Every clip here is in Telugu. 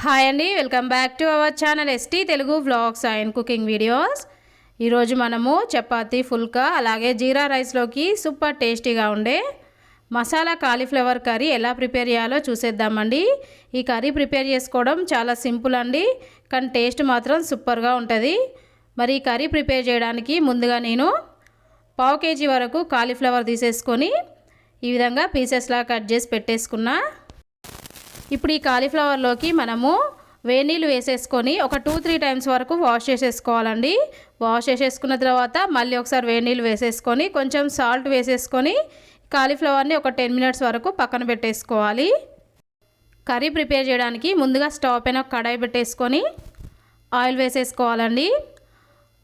హాయ్ అండి welcome back to our channel ST Telugu vlogs and cooking videos. ఈరోజు మనము చపాతీ ఫుల్కా అలాగే జీరా రైస్లోకి సూపర్ టేస్టీగా ఉండే మసాలా కాలీఫ్లవర్ కర్రీ ఎలా ప్రిపేర్ చేయాలో చూసేద్దామండి. ఈ కర్రీ ప్రిపేర్ చేసుకోవడం చాలా సింపుల్ అండి కానీ టేస్ట్ మాత్రం సూపర్గా ఉంటుంది. మరి ఈ కర్రీ ప్రిపేర్ చేయడానికి ముందుగా నేను పావు కేజీ వరకు కాలీఫ్లవర్ తీసేసుకొని ఈ విధంగా పీసెస్లా కట్ చేసి పెట్టేసుకున్నా. ఇప్పుడు ఈ కాలీఫ్లవర్లోకి మనము వేనీళ్ళు వేసేసుకొని ఒక టూ త్రీ టైమ్స్ వరకు వాష్ చేసేసుకోవాలండి. వాష్ చేసేసుకున్న తర్వాత మళ్ళీ ఒకసారి వేనీళ్ళు వేసేసుకొని కొంచెం సాల్ట్ వేసేసుకొని కాలీఫ్లవర్ని ఒక టెన్ మినిట్స్ వరకు పక్కన పెట్టేసుకోవాలి. కర్రీ ప్రిపేర్ చేయడానికి ముందుగా స్టవ్ పైన ఒక కడాయి పెట్టేసుకొని ఆయిల్ వేసేసుకోవాలండి.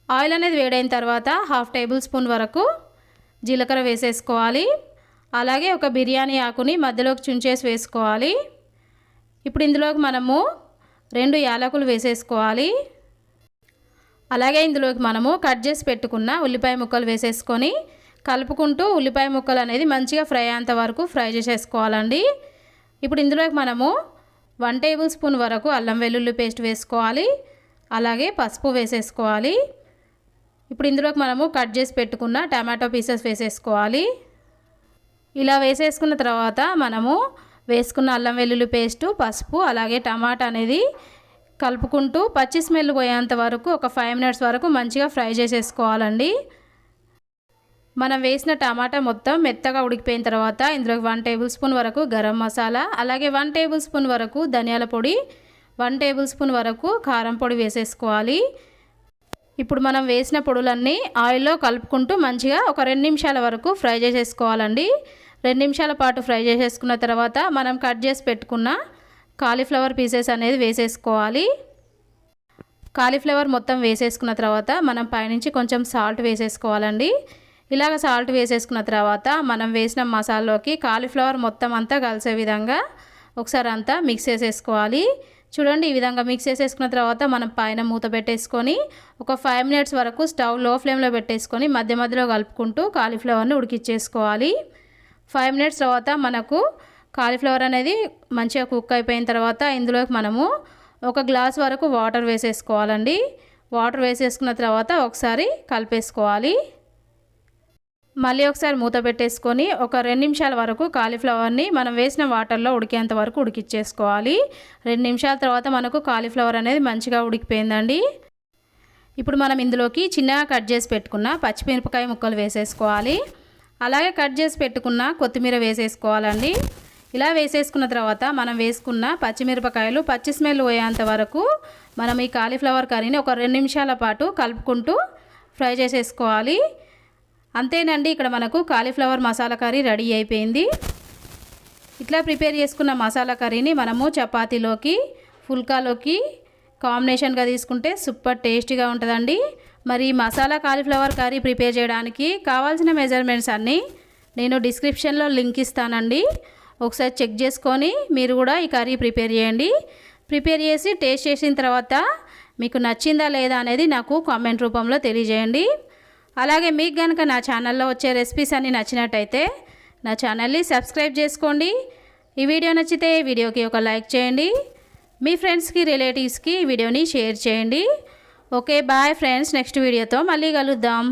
ఆయిల్ అనేది వేడైన తర్వాత హాఫ్ టేబుల్ స్పూన్ వరకు జీలకర్ర వేసేసుకోవాలి. అలాగే ఒక బిర్యానీ ఆకుని మధ్యలోకి చుంచేసి వేసుకోవాలి. ఇప్పుడు ఇందులోకి మనము రెండు యాలకులు వేసేసుకోవాలి. అలాగే ఇందులోకి మనము కట్ చేసి పెట్టుకున్న ఉల్లిపాయ ముక్కలు వేసేసుకొని కలుపుకుంటూ ఉల్లిపాయ ముక్కలు అనేది మంచిగా ఫ్రై అయ్యేంత వరకు ఫ్రై చేసేసుకోవాలండి. ఇప్పుడు ఇందులోకి మనము వన్ టేబుల్ స్పూన్ వరకు అల్లం వెల్లుల్లి పేస్ట్ వేసుకోవాలి. అలాగే పసుపు వేసేసుకోవాలి. ఇప్పుడు ఇందులోకి మనము కట్ చేసి పెట్టుకున్న టమాటో పీసెస్ వేసేసుకోవాలి. ఇలా వేసేసుకున్న తర్వాత మనము వేసుకున్న అల్లం వెల్లుల్లి పేస్టు పసుపు అలాగే టమాటా అనేది కలుపుకుంటూ పచ్చి స్మెల్ పోయేంత వరకు ఒక ఫైవ్ మినిట్స్ వరకు మంచిగా ఫ్రై చేసేసుకోవాలండి. మనం వేసిన టమాటా మొత్తం మెత్తగా ఉడికిపోయిన తర్వాత ఇందులోకి వన్ టేబుల్ స్పూన్ వరకు గరం మసాలా అలాగే వన్ టేబుల్ స్పూన్ వరకు ధనియాల పొడి వన్ టేబుల్ స్పూన్ వరకు కారం పొడి వేసేసుకోవాలి. ఇప్పుడు మనం వేసిన పొడులన్నీ ఆయిల్లో కలుపుకుంటూ మంచిగా ఒక రెండు నిమిషాల వరకు ఫ్రై చేసేసుకోవాలండి. రెండు నిమిషాల పాటు ఫ్రై చేసేసుకున్న తర్వాత మనం కట్ చేసి పెట్టుకున్న కాలీఫ్లవర్ పీసెస్ అనేది వేసేసుకోవాలి. కాలీఫ్లవర్ మొత్తం వేసేసుకున్న తర్వాత మనం పైనుంచి కొంచెం సాల్ట్ వేసేసుకోవాలండి. ఇలాగ సాల్ట్ వేసేసుకున్న తర్వాత మనం వేసిన మసాలాలోకి కాలీఫ్లవర్ మొత్తం అంతా కలిసే విధంగా ఒకసారి అంతా మిక్స్ చేసేసుకోవాలి. చూడండి ఈ విధంగా మిక్స్ చేసేసుకున్న తర్వాత మనం పైన మూత పెట్టేసుకొని ఒక ఫైవ్ మినిట్స్ వరకు స్టవ్లో ఫ్లేమ్లో పెట్టేసుకొని మధ్య మధ్యలో కలుపుకుంటూ కాలీఫ్లవర్ని ఉడికిచ్చేసుకోవాలి. ఫైవ్ మినిట్స్ తర్వాత మనకు కాలీఫ్లవర్ అనేది మంచిగా కుక్ అయిపోయిన తర్వాత ఇందులోకి మనము ఒక గ్లాస్ వరకు వాటర్ వేసేసుకోవాలండి. వాటర్ వేసేసుకున్న తర్వాత ఒకసారి కలిపేసుకోవాలి. మళ్ళీ ఒకసారి మూత పెట్టేసుకొని ఒక రెండు నిమిషాల వరకు కాలీఫ్లవర్ని మనం వేసిన వాటర్లో ఉడికేంత వరకు ఉడికిచ్చేసుకోవాలి. రెండు నిమిషాల తర్వాత మనకు కాలీఫ్లవర్ అనేది మంచిగా ఉడికిపోయిందండి. ఇప్పుడు మనం ఇందులోకి చిన్నగా కట్ చేసి పెట్టుకున్న పచ్చిమిరపకాయ ముక్కలు వేసేసుకోవాలి. అలాగే కట్ చేసి పెట్టుకున్న కొత్తిమీర వేసేసుకోవాలండి. ఇలా వేసేసుకున్న తర్వాత మనం వేసుకున్న పచ్చిమిరపకాయలు పచ్చి స్మెల్ పోయేంత వరకు మనం ఈ కాలీఫ్లవర్ కర్రీని ఒక రెండు నిమిషాల పాటు కలుపుకుంటూ ఫ్రై చేసేసుకోవాలి. అంతేనండి ఇక్కడ మనకు కాలీఫ్లవర్ మసాలా కర్రీ రెడీ అయిపోయింది. ఇట్లా ప్రిపేర్ చేసుకున్న మసాలా కర్రీని మనము చపాతీలోకి ఫుల్కాలోకి కాంబినేషన్గా తీసుకుంటే సూపర్ టేస్టీగా ఉంటుందండి. మరి మసాలా కాలీఫ్లవర్ కర్రీ ప్రిపేర్ చేయడానికి కావాల్సిన మెజర్మెంట్స్ అన్నీ నేను డిస్క్రిప్షన్లో లింక్ ఇస్తానండి. ఒకసారి చెక్ చేసుకొని మీరు కూడా ఈ కర్రీ ప్రిపేర్ చేయండి. ప్రిపేర్ చేసి టేస్ట్ చేసిన తర్వాత మీకు నచ్చిందా లేదా అనేది నాకు కామెంట్ రూపంలో తెలియజేయండి. అలాగే మీకు కనుక నా ఛానల్లో వచ్చే రెసిపీస్ అన్నీ నచ్చినట్టయితే నా ఛానల్ని సబ్స్క్రైబ్ చేసుకోండి. ఈ వీడియో నచ్చితే వీడియోకి ఒక లైక్ చేయండి. మీ ఫ్రెండ్స్కి రిలేటివ్స్కి ఈ వీడియోని షేర్ చేయండి. Okay bye friends. నెక్స్ట్ వీడియోతో మళ్ళీ కలుద్దాం.